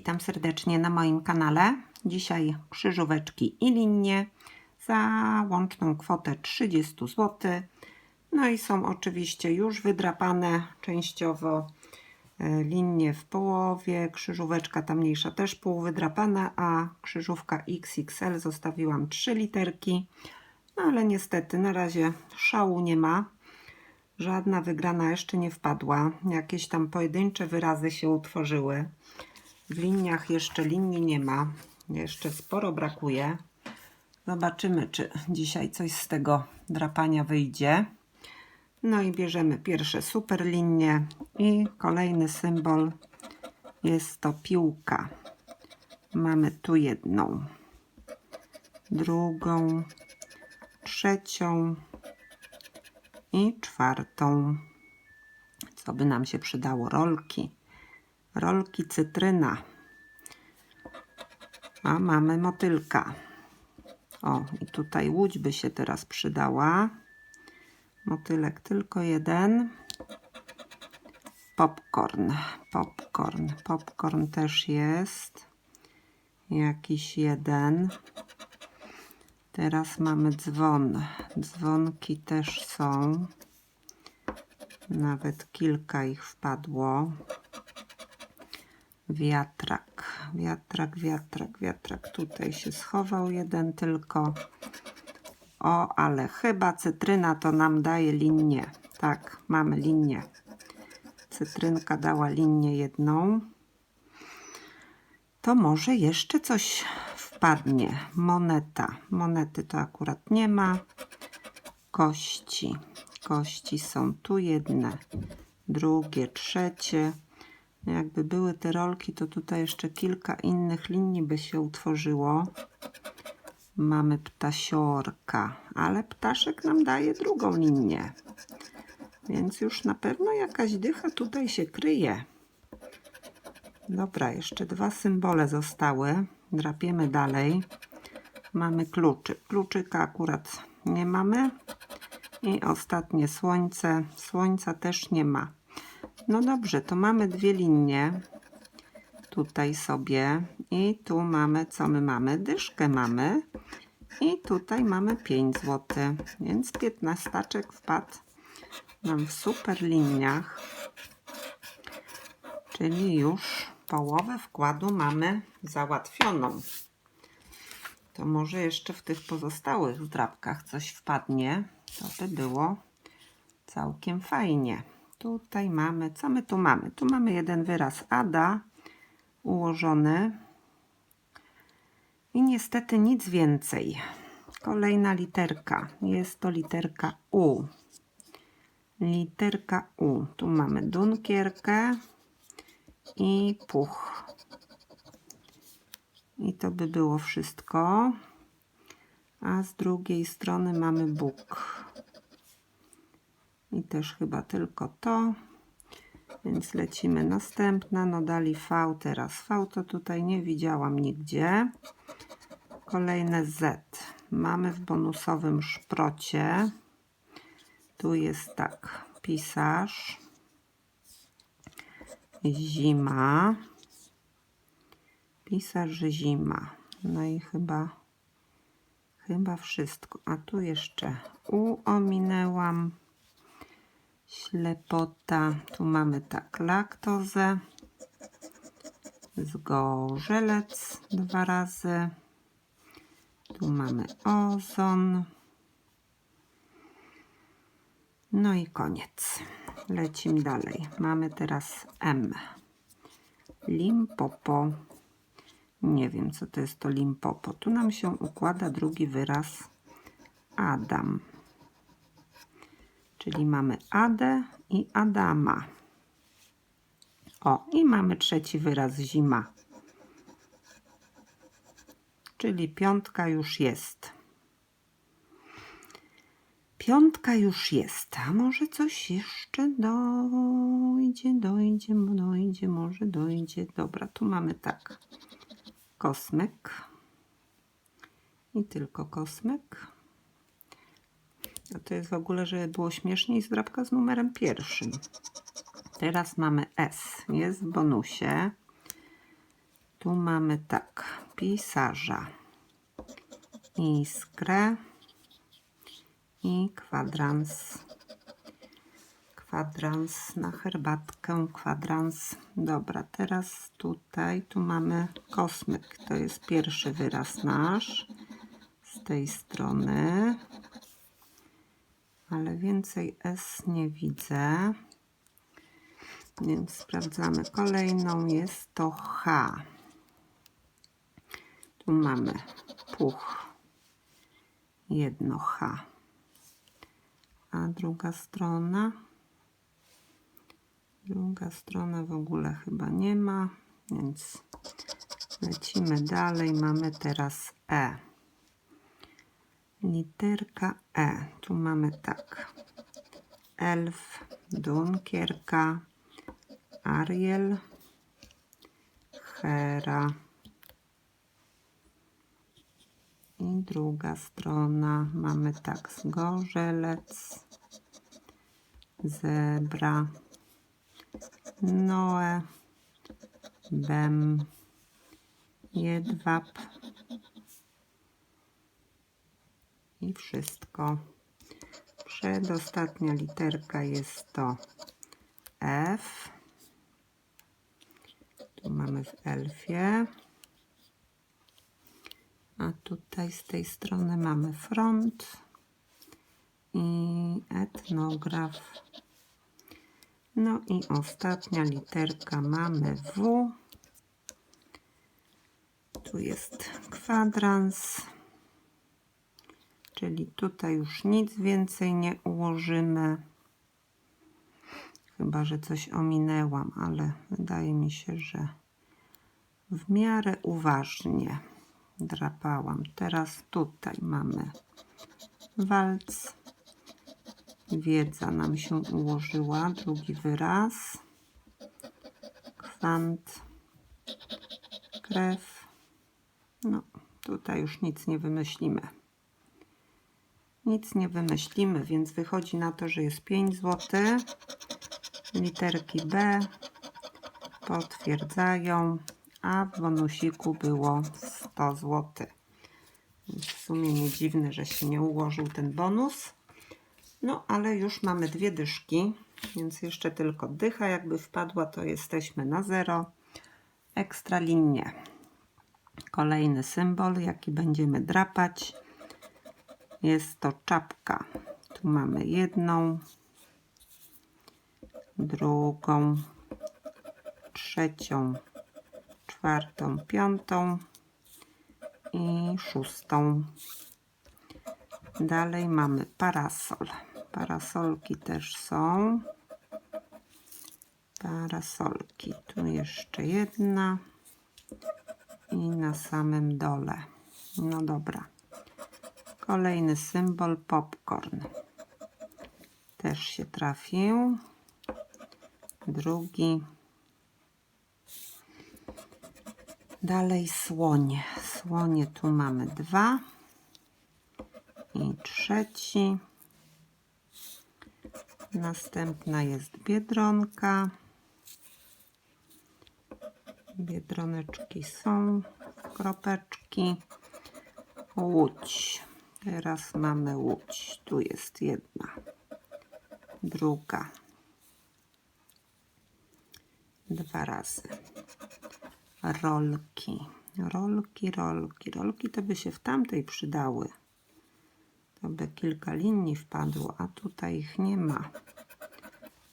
witam serdecznie na moim kanale. Dzisiaj krzyżóweczki i linie za łączną kwotę 30 zł. No i są oczywiście już wydrapane częściowo e, linie w połowie, krzyżóweczka ta mniejsza też półwydrapana, a krzyżówka XXL zostawiłam 3 literki. No ale niestety na razie szału nie ma. Żadna wygrana jeszcze nie wpadła. Jakieś tam pojedyncze wyrazy się utworzyły. W liniach jeszcze linii nie ma. Jeszcze sporo brakuje. Zobaczymy, czy dzisiaj coś z tego drapania wyjdzie. No i bierzemy pierwsze super linie i kolejny symbol jest to piłka. Mamy tu jedną, drugą, trzecią i czwartą. Co by nam się przydało? Rolki. Rolki cytryna. A mamy motylka. O, i tutaj łódź by się teraz przydała. Motylek tylko jeden. Popcorn. Popcorn. Popcorn też jest. Jakiś jeden. Teraz mamy dzwon. Dzwonki też są. Nawet kilka ich wpadło. Wiatrak, wiatrak, wiatrak, wiatrak. Tutaj się schował jeden tylko. O, ale chyba cytryna to nam daje linię. Tak, mamy linię. Cytrynka dała linię jedną. To może jeszcze coś wpadnie. Moneta. Monety to akurat nie ma. Kości. Kości są tu jedne, drugie, trzecie. Jakby były te rolki, to tutaj jeszcze kilka innych linii by się utworzyło. Mamy ptasiorka, ale ptaszek nam daje drugą linię. Więc już na pewno jakaś dycha tutaj się kryje. Dobra, jeszcze dwa symbole zostały. Drapiemy dalej. Mamy kluczyk. Kluczyka akurat nie mamy. I ostatnie słońce. Słońca też nie ma. No dobrze, to mamy dwie linie. Tutaj sobie. I tu mamy, co my mamy? Dyszkę mamy. I tutaj mamy 5 zł. Więc 15 wpadł nam w super liniach. Czyli już połowę wkładu mamy załatwioną. To może jeszcze w tych pozostałych drapkach coś wpadnie. To by było całkiem fajnie. Tutaj mamy, co my tu mamy? Tu mamy jeden wyraz Ada ułożony. I niestety nic więcej. Kolejna literka. Jest to literka U. Literka U. Tu mamy dunkierkę i puch. I to by było wszystko. A z drugiej strony mamy Bóg. I też chyba tylko to. Więc lecimy następna. No dali V teraz. V to tutaj nie widziałam nigdzie. Kolejne Z. Mamy w bonusowym szprocie. Tu jest tak. Pisarz. Zima. Pisarz zima. No i chyba chyba wszystko. A tu jeszcze U ominęłam. Ślepota. Tu mamy tak laktozę. Zgorzelec dwa razy. Tu mamy ozon. No i koniec. Lecimy dalej. Mamy teraz M. Limpopo. Nie wiem, co to jest to limpopo. Tu nam się układa drugi wyraz Adam. Czyli mamy Adę i Adama. O, i mamy trzeci wyraz zima. Czyli piątka już jest. Piątka już jest. A może coś jeszcze dojdzie, dojdzie, dojdzie, może dojdzie. Dobra, tu mamy tak. Kosmyk. I tylko kosmyk. A to jest w ogóle, żeby było śmieszniej, zdrabka z numerem pierwszym. Teraz mamy S. Jest w bonusie. Tu mamy tak, pisarza, iskrę i kwadrans. Kwadrans na herbatkę, kwadrans. Dobra, teraz tutaj, tu mamy kosmyk. To jest pierwszy wyraz nasz z tej strony. Ale więcej S nie widzę. Więc sprawdzamy kolejną. Jest to H. Tu mamy puch. Jedno H. A druga strona. Druga strona w ogóle chyba nie ma, więc lecimy dalej. Mamy teraz E. Literka E. Tu mamy tak. Elf, Dunkierka, Ariel, Hera. I druga strona mamy tak zgorzelec, zebra, Noe, Bem, Jedwab i wszystko. Przedostatnia literka jest to F. Tu mamy w elfie. A tutaj z tej strony mamy front i etnograf. No i ostatnia literka mamy W. Tu jest kwadrans, czyli tutaj już nic więcej nie ułożymy. Chyba, że coś ominęłam, ale wydaje mi się, że w miarę uważnie drapałam. Teraz tutaj mamy walc. Wiedza nam się ułożyła. Drugi wyraz. Kwant. Krew. No, tutaj już nic nie wymyślimy. Nic nie wymyślimy, więc wychodzi na to, że jest 5 zł. Literki B potwierdzają, a w bonusiku było 100 zł. W sumie nie dziwne, że się nie ułożył ten bonus. No, ale już mamy dwie dyszki, więc jeszcze tylko dycha jakby wpadła, to jesteśmy na zero. Ekstra linie. Kolejny symbol, jaki będziemy drapać, jest to czapka. Tu mamy jedną, drugą, trzecią, czwartą, piątą i szóstą. Dalej mamy parasol. Parasolki też są. Parasolki. Tu jeszcze jedna. I na samym dole. No dobra. Kolejny symbol popcorn. Też się trafił. Drugi. Dalej słonie. Słonie tu mamy dwa. I trzeci. Następna jest biedronka. Biedroneczki są. Kropeczki. Łódź. Teraz mamy łódź. Tu jest jedna. Druga. Dwa razy. Rolki. Rolki, rolki. Rolki to by się w tamtej przydały. To by kilka linii wpadło, a tutaj ich nie ma.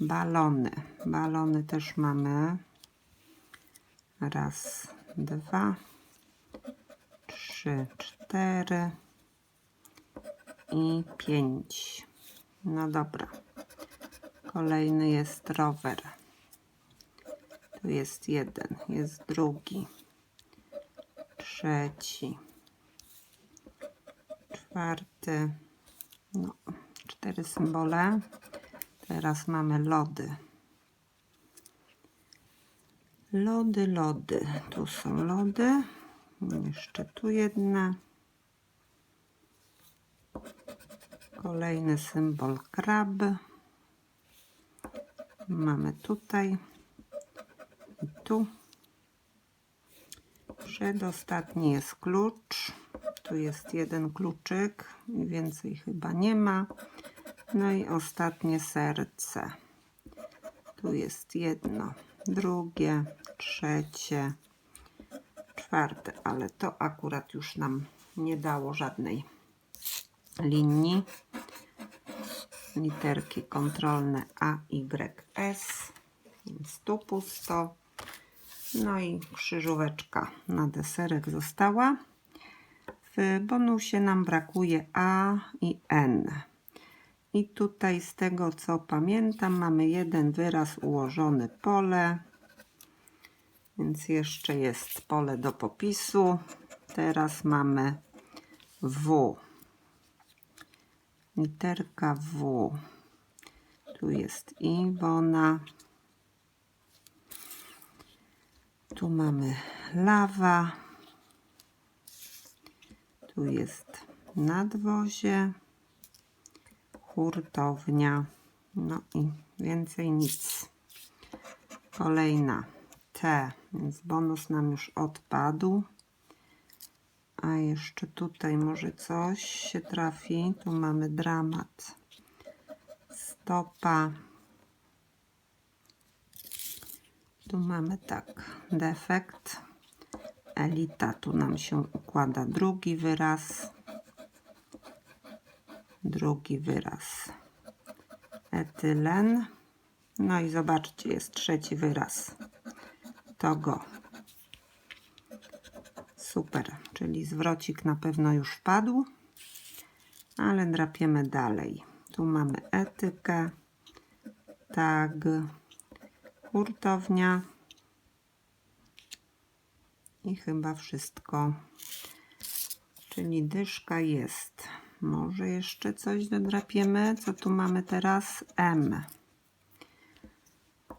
Balony. Balony też mamy. Raz, dwa, trzy, cztery i pięć. No dobra. Kolejny jest rower. Tu jest jeden, jest drugi, trzeci, czwarty. No, cztery symbole. Teraz mamy lody. Lody, lody. Tu są lody. Jeszcze tu jedna. Kolejny symbol krab. Mamy tutaj i tu. Przedostatni jest klucz. Tu jest jeden kluczyk więcej chyba nie ma. No i ostatnie serce. Tu jest jedno, drugie, trzecie, czwarte, ale to akurat już nam nie dało żadnej linii. Literki kontrolne A, Y, S, więc tu pusto. No i krzyżóweczka na deserek została. W bonusie nam brakuje A i N. I tutaj z tego co pamiętam mamy jeden wyraz ułożony pole. Więc jeszcze jest pole do popisu. Teraz mamy W. Literka W. Tu jest Iwona. Tu mamy lawa. Tu jest nadwozie, hurtownia. No i więcej nic. Kolejna T, więc bonus nam już odpadł. A jeszcze tutaj może coś się trafi. Tu mamy dramat. Stopa. Tu mamy tak, defekt. Elita, tu nam się układa drugi wyraz. Drugi wyraz. Etylen. No i zobaczcie, jest trzeci wyraz. Togo. Super, czyli zwrocik na pewno już wpadł, ale drapiemy dalej. Tu mamy etykę, tag, hurtownia i chyba wszystko. Czyli dyszka jest. Może jeszcze coś dodrapiemy. Co tu mamy teraz? M.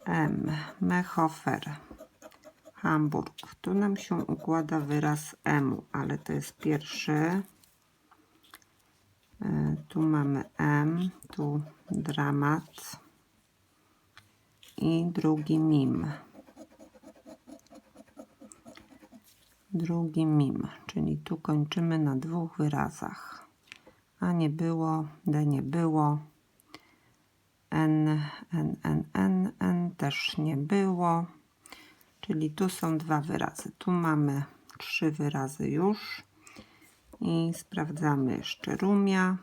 M. Mechofer. Hamburg. Tu nam się układa wyraz M, ale to jest pierwszy. E, Tu mamy M, tu dramat i drugi mim. Drugi mim, czyli tu kończymy na dwóch wyrazach. A nie było, D nie było. N, N, N, N, N też nie było. Czyli tu są dwa wyrazy. Tu mamy trzy wyrazy już. I sprawdzamy jeszcze rumia,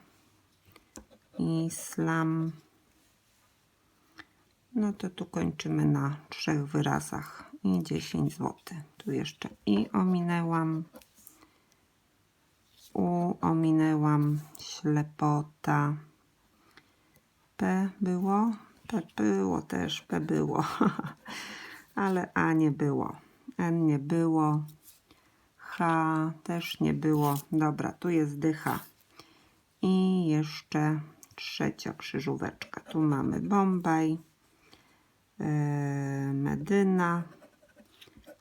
islam. No to tu kończymy na trzech wyrazach i 10 zł. Tu jeszcze i ominęłam. U ominęłam ślepota. P było? P było też, P było. Ale A nie było. N nie było. H też nie było. Dobra, tu jest dycha. I jeszcze trzecia krzyżóweczka. Tu mamy Bombaj, e, Medyna,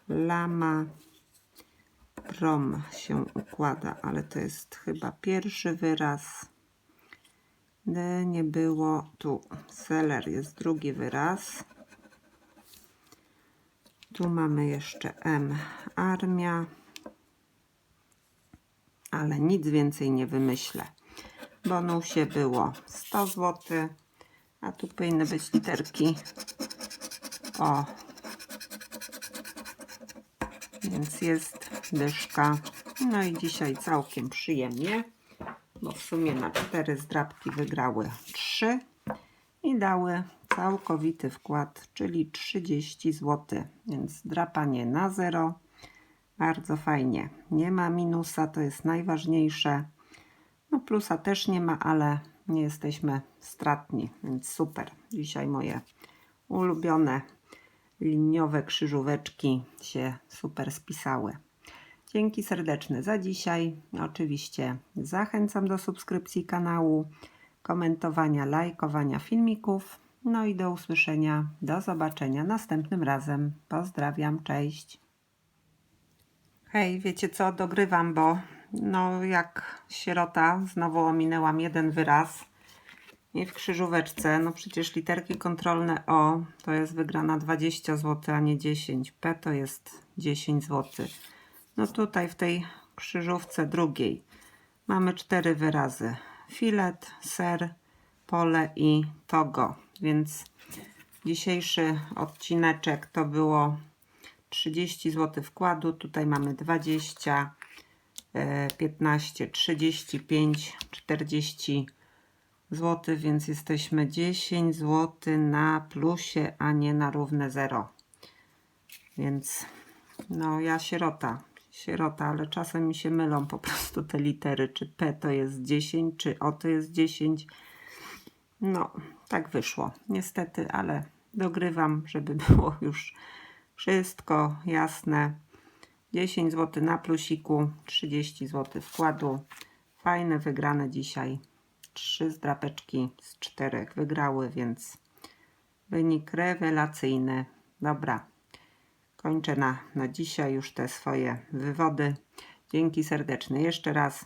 Lama, Prom się układa, ale to jest chyba pierwszy wyraz. D nie było. Tu seller jest drugi wyraz. Tu mamy jeszcze M, armia, ale nic więcej nie wymyślę. Bonusie było 100 zł, a tu powinny być literki o. Więc jest dyszka. No i dzisiaj całkiem przyjemnie, bo w sumie na cztery zdrabki wygrały 3 i dały całkowity wkład, czyli 30 zł. Więc drapanie na zero. Bardzo fajnie. Nie ma minusa, to jest najważniejsze. No plusa też nie ma, ale nie jesteśmy stratni, więc super. Dzisiaj moje ulubione liniowe krzyżóweczki się super spisały. Dzięki serdeczne za dzisiaj. Oczywiście zachęcam do subskrypcji kanału, komentowania, lajkowania filmików. No i do usłyszenia, do zobaczenia następnym razem. Pozdrawiam, cześć. Hej, wiecie co, dogrywam, bo no jak sierota znowu ominęłam jeden wyraz i w krzyżóweczce, no przecież literki kontrolne O to jest wygrana 20 zł, a nie 10. P to jest 10 zł. No tutaj w tej krzyżówce drugiej mamy cztery wyrazy. Filet, ser, pole i togo. Więc dzisiejszy odcineczek to było 30 zł wkładu. Tutaj mamy 20, e, 15, 35, 40 zł, więc jesteśmy 10 zł na plusie, a nie na równe zero. Więc no ja sierota, sierota, ale czasem mi się mylą po prostu te litery, czy P to jest 10, czy O to jest 10. No, tak wyszło, niestety, ale dogrywam, żeby było już wszystko jasne. 10 zł na plusiku, 30 zł wkładu. Fajne wygrane dzisiaj. Trzy zdrapeczki z czterech wygrały, więc wynik rewelacyjny. Dobra, kończę na, na dzisiaj już te swoje wywody. Dzięki serdeczne jeszcze raz.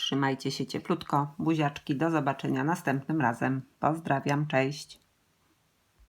Trzymajcie się cieplutko. Buziaczki, do zobaczenia następnym razem. Pozdrawiam, cześć.